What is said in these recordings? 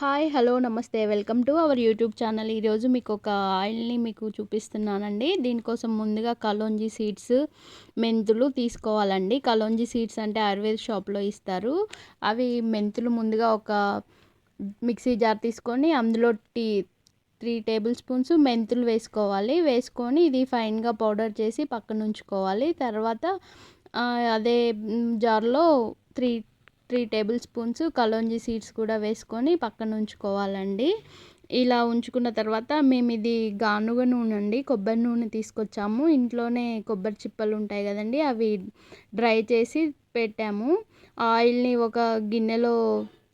Hi hello నమస్తే. Welcome to our YouTube channel. ఈరోజు మీకు ఒక ఆయిల్ని మీకు చూపిస్తున్నానండి. దీనికోసం ముందుగా కలోంజీ సీడ్స్ మెంతులు తీసుకోవాలండి. కలోంజీ సీడ్స్ అంటే ఆయుర్వేద షాప్లో ఇస్తారు. అవి మెంతులు ముందుగా ఒక మిక్సీ జార్ తీసుకొని అందులో టీ త్రీ టేబుల్ స్పూన్స్ మెంతులు వేసుకోవాలి. వేసుకొని ఇది ఫైన్గా పౌడర్ చేసి పక్కన ఉంచుకోవాలి తర్వాత అదే జార్లో three three tablespoons kalonji seeds కూడా వేసుకొని పక్కన ఉంచుకోవాలండి. ఇలా ఉంచుకున్న తర్వాత మేము ఇది గానుగ నూనె అండి కొబ్బరి నూనె తీసుకొచ్చాము. ఇంట్లోనే కొబ్బరి చిప్పలు ఉంటాయి కదండి అవి డ్రై చేసి పెట్టాము. ఆయిల్ని ఒక గిన్నెలో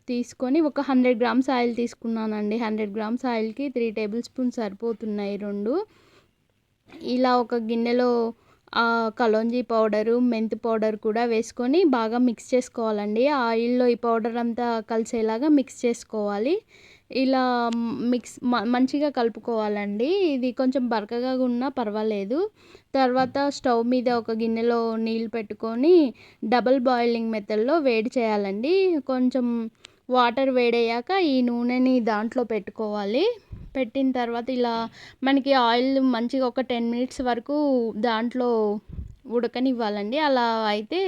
తీసుకొని ఒక హండ్రెడ్ గ్రామ్స్ ఆయిల్ తీసుకున్నానండి. హండ్రెడ్ గ్రామ్స్ ఆయిల్కి త్రీ టేబుల్ స్పూన్స్ సరిపోతున్నాయి రెండు. ఇలా ఒక గిన్నెలో కలోంజీ పౌడరు మెంతి పౌడర్ కూడా వేసుకొని బాగా మిక్స్ చేసుకోవాలండి. ఆయిల్లో ఈ పౌడర్ అంతా కలిసేలాగా మిక్స్ చేసుకోవాలి. ఇలా మిక్స్ మంచిగా కలుపుకోవాలండి. ఇది కొంచెం బరకగా ఉన్నా పర్వాలేదు. తర్వాత స్టవ్ మీద ఒక గిన్నెలో నీళ్ళు పెట్టుకొని డబల్ బాయిలింగ్ మెథడ్లో వేడి చేయాలండి. కొంచెం వాటర్ వేడయ్యాక ఈ నూనెని దాంట్లో పెట్టుకోవాలి. పెట్టిన తర్వాత ఇలా మనకి ఆయిల్ మంచిగా ఒక టెన్ మినిట్స్ వరకు దాంట్లో ఉడకనివ్వాలండి. అలా అయితే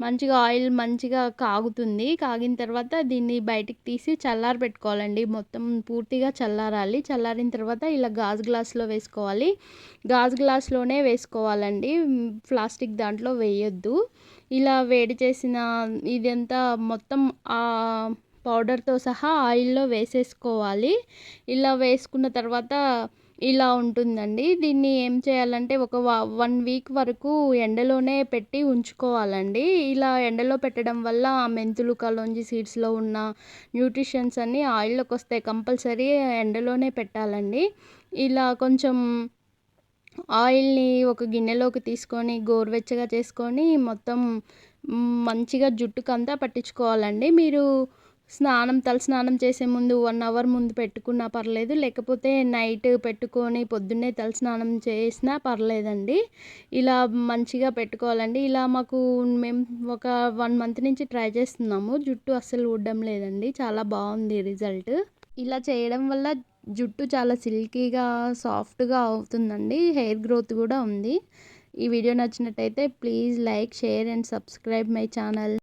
మంచిగా ఆయిల్ మంచిగా కాగుతుంది. కాగిన తర్వాత దీన్ని బయటికి తీసి చల్లారి పెట్టుకోవాలండి. మొత్తం పూర్తిగా చల్లారాలి. చల్లారిన తర్వాత ఇలా గాజు గ్లాస్లో వేసుకోవాలి. గాజు గ్లాస్లోనే వేసుకోవాలండి. ప్లాస్టిక్ దాంట్లో వేయొద్దు. ఇలా వేడి చేసిన ఇదంతా మొత్తం పౌడర్తో సహా ఆయిల్లో వేసేసుకోవాలి. ఇలా వేసుకున్న తర్వాత ఇలా ఉంటుందండి. దీన్ని ఏం చేయాలంటే ఒక వన్ వీక్ వరకు ఎండలోనే పెట్టి ఉంచుకోవాలండి. ఇలా ఎండలో పెట్టడం వల్ల ఆ మెంతులు కలోంజి సీడ్స్లో ఉన్న న్యూట్రిషన్స్ అన్నీ ఆయిల్లోకి వస్తాయి. కంపల్సరీ ఎండలోనే పెట్టాలండి. ఇలా కొంచెం ఆయిల్ని ఒక గిన్నెలోకి తీసుకొని గోరువెచ్చగా చేసుకొని మొత్తం మంచిగా జుట్టుకంతా పట్టించుకోవాలండి. మీరు స్నానం తల స్నానం చేసే ముందు వన్ అవర్ ముందు పెట్టుకున్నా పర్లేదు. లేకపోతే నైట్ పెట్టుకొని పొద్దున్నే తల స్నానం చేసినా పర్లేదండి. ఇలా మంచిగా పెట్టుకోవాలండి. ఇలా మాకు మేము ఒక వన్ మంత్ నుంచి ట్రై చేస్తున్నాము. జుట్టు అస్సలు ఊడడం లేదండి. చాలా బాగుంది రిజల్ట్ ఇలా చేయడం వల్ల జుట్టు చాలా సిల్కీగా సాఫ్ట్గా అవుతుందండి. హెయిర్ గ్రోత్ కూడా ఉంది. ఈ వీడియో నచ్చినట్టయితే please like share and subscribe my channel